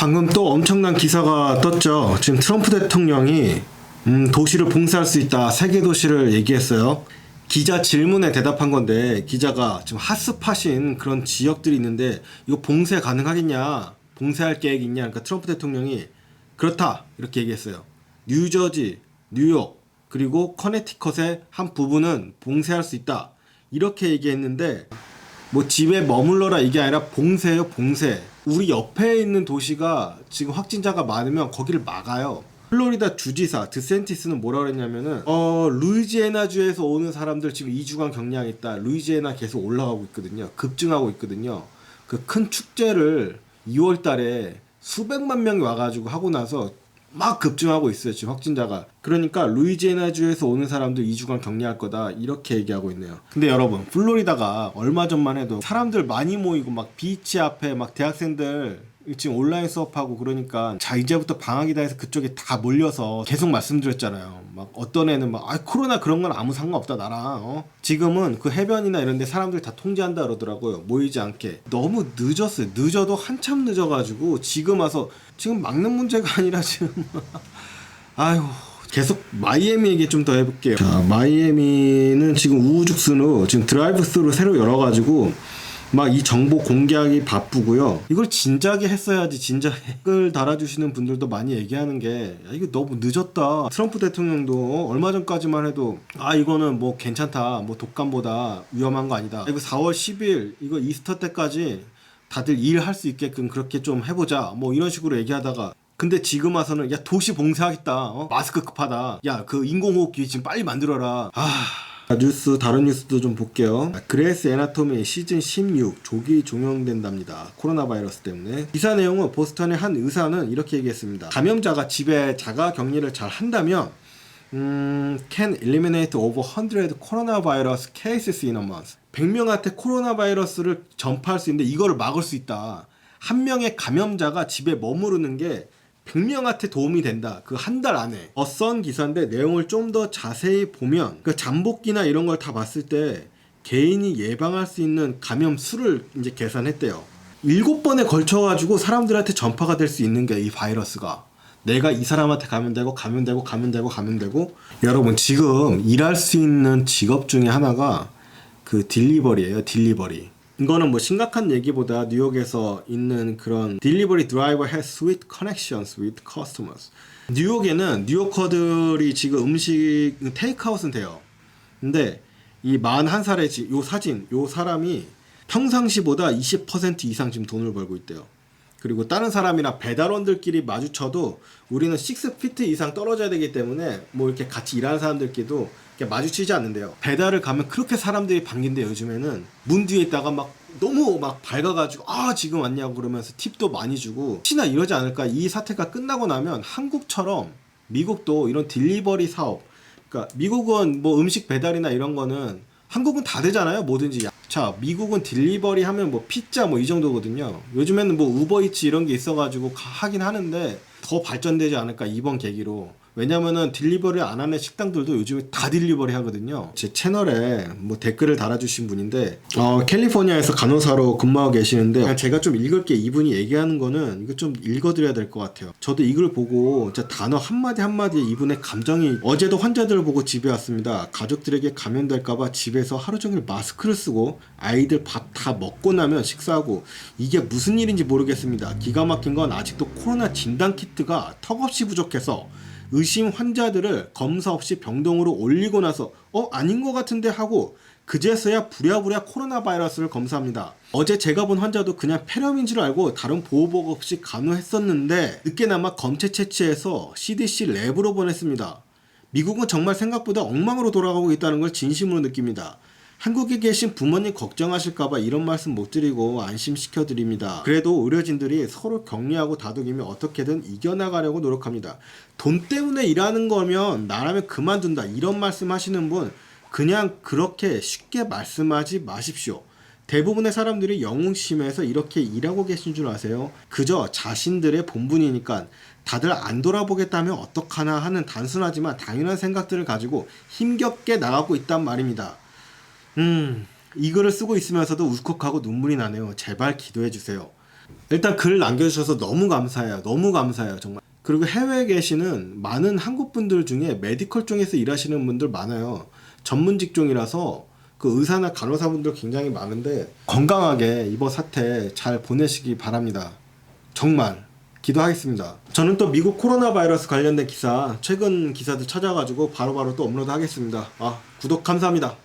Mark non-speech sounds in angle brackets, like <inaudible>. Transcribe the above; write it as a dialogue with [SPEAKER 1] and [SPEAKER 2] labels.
[SPEAKER 1] 방금 또 엄청난 기사가 떴죠. 지금 트럼프 대통령이 음, 도시를 봉쇄할 수 있다. 세계 도시를 얘기했어요. 기자 질문에 대답한 건데 기자가 지금 핫스팟인 그런 지역들이 있는데 이거 봉쇄 가능하겠냐? 봉쇄할 계획 있냐? 그러니까 트럼프 대통령이 그렇다 이렇게 얘기했어요. 뉴저지, 뉴욕 그리고 커네티컷의 한 부분은 봉쇄할 수 있다 이렇게 얘기했는데 뭐 집에 머물러라 이게 아니라 봉쇄요 봉쇄 우리 옆에 있는 도시가 지금 확진자가 많으면 거기를 막아요. 플로리다 주지사 드센티스는 뭐라 그랬냐면은 어 루이지애나 주에서 오는 사람들 지금 2주간 격리하겠다. 루이지애나 계속 올라가고 있거든요. 급증하고 있거든요. 그 큰 축제를 2월 달에 수백만 명이 와가지고 하고 나서 막 급증하고 있어요 지금 확진자가. 그러니까 루이지애나주에서 오는 사람들 2주간 격리할 거다 이렇게 얘기하고 있네요. 근데 여러분 플로리다가 얼마 전만 해도 사람들 많이 모이고 막 비치 앞에 막 대학생들 지금 온라인 수업하고 그러니까 자 이제부터 방학이다 해서 그쪽에 다 몰려서 계속 말씀드렸잖아요 막 어떤 애는 막 아 코로나 그런 건 아무 상관없다 나랑 어? 지금은 그 해변이나 이런 데 사람들 다 통제한다 그러더라고요 모이지 않게 너무 늦었어요 늦어도 한참 늦어가지고 지금 와서 지금 막는 문제가 <laughs> 아니라 지금 <laughs> 아유 계속 마이애미 얘기 좀 더 해볼게요. 자, 마이애미는 지금 우후죽순으로 지금 드라이브 스루 새로 열어가지고 막 이 정보 공개하기 바쁘고요. 이걸 진작에 했어야지 진작에 댓글 달아주시는 분들도 많이 얘기하는 게 야, 이거 너무 늦었다. 트럼프 대통령도 얼마 전까지만 해도 아 이거는 뭐 괜찮다. 뭐 독감보다 위험한 거 아니다. 이거 4월 10일 이거 이스터 때까지 다들 일할 수 있게끔 그렇게 좀 해보자. 뭐 이런 식으로 얘기하다가 근데 지금 와서는 야 도시 봉쇄하겠다. 어? 마스크 급하다. 야 그 인공호흡기 지금 빨리 만들어라. 아 뉴스 다른 뉴스도 좀 볼게요. 그레이스 애나토미 시즌 16 조기 종영된답니다. 코로나 바이러스 때문에 기사 내용은 보스턴의 한 의사는 이렇게 얘기했습니다. 감염자가 집에 자가 격리를 잘 한다면 음, can eliminate over 100 coronavirus cases in a month. 100명한테 코로나 바이러스를 전파할 수 있는데 이거를 막을 수 있다. 한 명의 감염자가 집에 머무르는 게 100명한테 도움이 된다. 그 한 달 안에. 어선 기사인데 내용을 좀 더 자세히 보면 그 잠복기나 이런 걸 다 봤을 때 개인이 예방할 수 있는 감염 수를 이제 계산했대요. 일곱 번에 걸쳐가지고 사람들한테 전파가 될 수 있는 게 이 바이러스가. 내가 이 사람한테 감염되고 감염되고 감염되고 감염되고 여러분 지금 일할 수 있는 직업 중에 하나가 그 딜리버리예요 딜리버리 이거는 뭐 심각한 얘기보다 뉴욕에서 있는 그런 딜리버리 드라이버 has sweet connections with customers. 뉴욕에는 뉴요커들이 지금 음식 테이크아웃은 돼요. 근데 이 41살의 지- 요 사진 요 사람이 평상시보다 20% 이상 지금 돈을 벌고 있대요 그리고 다른 사람이랑 배달원들끼리 마주쳐도 우리는 6피트 이상 떨어져야 되기 때문에 뭐 이렇게 같이 일하는 사람들끼리도 마주치지 않는데요. 배달을 가면 그렇게 사람들이 반긴데 요즘에는 문 뒤에 있다가 막 너무 막 밝아가지고 아 지금 왔냐고 그러면서 팁도 많이 주고 혹시나 이러지 않을까 이 사태가 끝나고 나면 한국처럼 미국도 이런 딜리버리 사업 그러니까 미국은 뭐 음식 배달이나 이런 거는 한국은 다 되잖아요 뭐든지. 자 미국은 딜리버리 하면 뭐 피자 뭐 이 정도거든요. 요즘에는 뭐 우버이츠 이런 게 있어가지고 가- 하긴 하는데 더 발전되지 않을까 이번 계기로 왜냐면은 딜리버리 안 하는 식당들도 요즘에 다 딜리버리 하거든요. 제 채널에 뭐 댓글을 달아주신 분인데 어 캘리포니아에서 간호사로 근무하고 계시는데 그냥 제가 좀 읽을 게 이분이 얘기하는 거는 이거 좀 읽어드려야 될 것 같아요. 저도 이글 보고 진짜 단어 한마디 한마디에 이분의 감정이 어제도 환자들을 보고 집에 왔습니다. 가족들에게 감염될까봐 집에서 하루 종일 마스크를 쓰고 아이들 밥 다 먹고 나면 식사하고 이게 무슨 일인지 모르겠습니다. 기가 막힌 건 아직도 코로나 진단 키트가 턱없이 부족해서 의심 환자들을 검사 없이 병동으로 올리고 나서 어 아닌 것 같은데 하고 그제서야 부랴부랴 코로나 바이러스를 검사합니다. 어제 제가 본 환자도 그냥 폐렴인 줄 알고 다른 보호복 없이 간호했었는데 늦게나마 검체 채취해서 CDC 랩으로 보냈습니다. 미국은 정말 생각보다 엉망으로 돌아가고 있다는 걸 진심으로 느낍니다. 한국에 계신 부모님 걱정하실까봐 이런 말씀 못 드리고 안심시켜 드립니다. 그래도 의료진들이 서로 격리하고 다독이며 어떻게든 이겨나가려고 노력합니다. 돈 때문에 일하는 거면 나라면 그만둔다. 이런 말씀 하시는 분 그냥 그렇게 쉽게 말씀하지 마십시오. 대부분의 사람들이 영웅심에서 이렇게 일하고 계신 줄 아세요? 그저 자신들의 본분이니까 다들 안 돌아보겠다면 어떡하나 하는 단순하지만 당연한 생각들을 가지고 힘겹게 나가고 있단 말입니다. 음, 이 글을 쓰고 있으면서도 울컥하고 눈물이 나네요. 제발 기도해 주세요. 일단 글 남겨주셔서 너무 감사해요. 너무 감사해요. 정말. 그리고 해외에 계시는 많은 한국 분들 중에 메디컬 쪽에서 일하시는 분들 많아요. 전문 직종이라서 그 의사나 간호사분들 굉장히 많은데 건강하게 이번 사태 잘 보내시기 바랍니다. 정말 기도하겠습니다. 저는 또 미국 코로나 바이러스 관련된 기사 최근 기사들 찾아가지고 바로바로 또 업로드 하겠습니다. 아 구독 감사합니다.